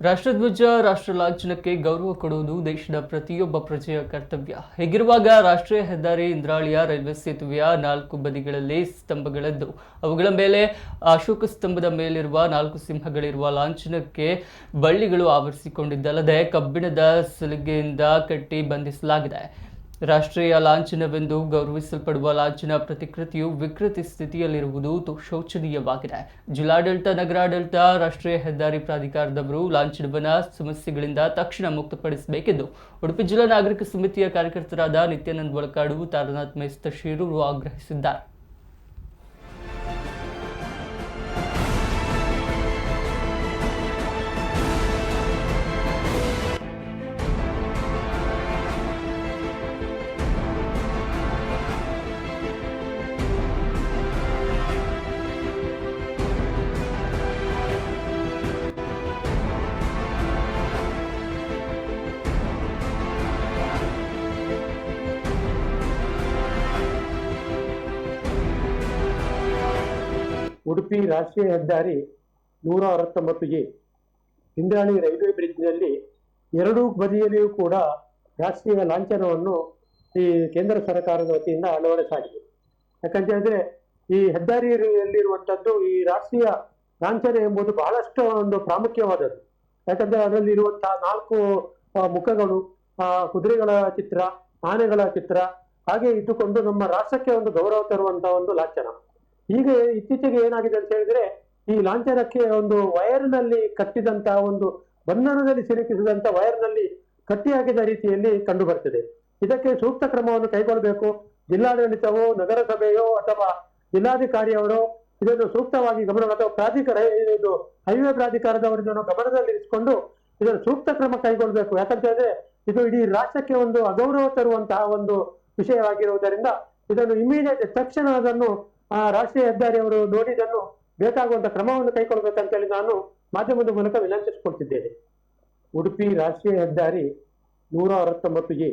ರಾಷ್ಟ್ರಧ್ವಜ ರಾಷ್ಟ್ರ ಲಾಂಛನಕ್ಕೆ ಗೌರವ ಕೊಡುವುದು ದೇಶದ ಪ್ರತಿಯೊಬ್ಬ ಪ್ರಜೆಯ ಕರ್ತವ್ಯ. ಹೀಗಿರುವಾಗ ರಾಷ್ಟ್ರೀಯ ಹೆದ್ದಾರಿ ಇಂದ್ರಾಳಿಯ ರೈಲ್ವೆ ಸೇತುವೆಯ ನಾಲ್ಕು ಬದಿಗಳಲ್ಲಿ ಸ್ತಂಭಗಳದ್ದು. ಅವುಗಳ ಮೇಲೆ, ಅಶೋಕ ಸ್ತಂಭದ ಮೇಲಿರುವ ನಾಲ್ಕು ಸಿಂಹಗಳಿರುವ ಲಾಂಛನಕ್ಕೆ ಬಳ್ಳಿಗಳು ಆವರಿಸಿಕೊಂಡಿದ್ದಲ್ಲದೆ ಕಬ್ಬಿಣದ ಸಲಿಗೆಯಿಂದ ಕಟ್ಟಿ ಬಂಧಿಸಲಾಗಿದೆ. ರಾಷ್ಟ್ರೀಯ ಲಾಂಛನವೆಂದು ಗೌರವಿಸಲ್ಪಡುವ ಲಾಂಛನ ಪ್ರತಿಕೃತಿಯು ವಿಕೃತಿ ಸ್ಥಿತಿಯಲ್ಲಿರುವುದು ಶೋಚನೀಯವಾಗಿದೆ. ಜಿಲ್ಲಾಡಳಿತ, ನಗರಾಡಳಿತ, ರಾಷ್ಟ್ರೀಯ ಹೆದ್ದಾರಿ ಪ್ರಾಧಿಕಾರದವರು ಲಾಂಛನವನ್ನ ಸಮಸ್ಯೆಗಳಿಂದ ತಕ್ಷಣ ಮುಕ್ತಪಡಿಸಬೇಕೆಂದು ಉಡುಪಿ ಜಿಲ್ಲಾ ನಾಗರಿಕ ಸಮಿತಿಯ ಕಾರ್ಯಕರ್ತರಾದ ನಿತ್ಯಾನಂದ್ ಒಳಕಾಡು, ತಾರನಾಥ್ ಮೇಸ್ತ ಶೀರೂರು ಆಗ್ರಹಿಸಿದ್ದಾರೆ. ಉಡುಪಿ ರಾಷ್ಟ್ರೀಯ ಹೆದ್ದಾರಿ ನೂರ ಅರವತ್ತೊಂಬತ್ತು ಎ ಇಂದ್ರಾಣಿ ರೈಲ್ವೆ ಬ್ರಿಡ್ಜ್ನಲ್ಲಿ ಎರಡೂ ಬದಿಯಲ್ಲಿಯೂ ಕೂಡ ರಾಷ್ಟ್ರೀಯ ಲಾಂಛನವನ್ನು ಈ ಕೇಂದ್ರ ಸರ್ಕಾರದ ವತಿಯಿಂದ ಅಳವಡಿಸಲಾಗಿದೆ. ಯಾಕಂತ ಹೇಳಿದ್ರೆ ಈ ಹೆದ್ದಾರಿಯಲ್ಲಿರುವಂಥದ್ದು ಈ ರಾಷ್ಟ್ರೀಯ ಲಾಂಛನ ಎಂಬುದು ಬಹಳಷ್ಟು ಒಂದು ಪ್ರಾಮುಖ್ಯವಾದದ್ದು. ಯಾಕಂದ್ರೆ ಅದರಲ್ಲಿ ಇರುವಂತಹ ನಾಲ್ಕು ಮುಖಗಳು ಕುದುರೆಗಳ ಚಿತ್ರ, ಆನೆಗಳ ಚಿತ್ರ ಹಾಗೆ ಇಟ್ಟುಕೊಂಡು ನಮ್ಮ ರಾಷ್ಟ್ರಕ್ಕೆ ಒಂದು ಗೌರವ ತರುವಂತಹ ಒಂದು ಲಾಂಛನ. ಈಗ ಇತ್ತೀಚೆಗೆ ಏನಾಗಿದೆ ಅಂತ ಹೇಳಿದ್ರೆ, ಈ ಲಾಂಛನಕ್ಕೆ ಒಂದು ವೈರ್ನಲ್ಲಿ ಕಟ್ಟಿದಂತಹ ಒಂದು ಬಂಧನದಲ್ಲಿ ಸಿಲುಕಿಸಿದಂತ ವೈರ್ನಲ್ಲಿ ಕಟ್ಟಿ ರೀತಿಯಲ್ಲಿ ಕಂಡು ಬರ್ತದೆ ಇದಕ್ಕೆ ಸೂಕ್ತ ಕ್ರಮವನ್ನು ಕೈಗೊಳ್ಳಬೇಕು. ಜಿಲ್ಲಾಡಳಿತವೋ, ನಗರಸಭೆಯೋ ಅಥವಾ ಜಿಲ್ಲಾಧಿಕಾರಿಯವರು ಇದನ್ನು ಸೂಕ್ತವಾಗಿ ಗಮನ ಅಥವಾ ಪ್ರಾಧಿಕಾರ ಇದು ಹೈವೇ ಪ್ರಾಧಿಕಾರದವರನ್ನು ಗಮನದಲ್ಲಿ ಇರಿಸಿಕೊಂಡು ಇದನ್ನು ಸೂಕ್ತ ಕ್ರಮ ಕೈಗೊಳ್ಳಬೇಕು. ಯಾಕಂತ ಹೇಳಿದ್ರೆ, ಇದು ಇಡೀ ರಾಷ್ಟ್ರಕ್ಕೆ ಒಂದು ಅಗೌರವ ತರುವಂತಹ ಒಂದು ವಿಷಯವಾಗಿರುವುದರಿಂದ ಇದನ್ನು ಇಮಿಡಿಯೇಟ್ ತಕ್ಷಣ ಅದನ್ನು ಆ ರಾಷ್ಟ್ರೀಯ ಹೆದ್ದಾರಿ ಅವರು ನೋಡಿದನ್ನು ಬೇಕಾಗುವಂತ ಕ್ರಮವನ್ನು ಕೈಗೊಳ್ಳಬೇಕಂತ ಹೇಳಿ ನಾನು ಮಾಧ್ಯಮದ ಮೂಲಕ ವಿನಂತಿಸಿಕೊಳ್ತಿದ್ದೇನೆ. ಉಡುಪಿ ರಾಷ್ಟ್ರೀಯ ಹೆದ್ದಾರಿ ನೂರ ಅರವತ್ತೊಂಬತ್ತು ಎ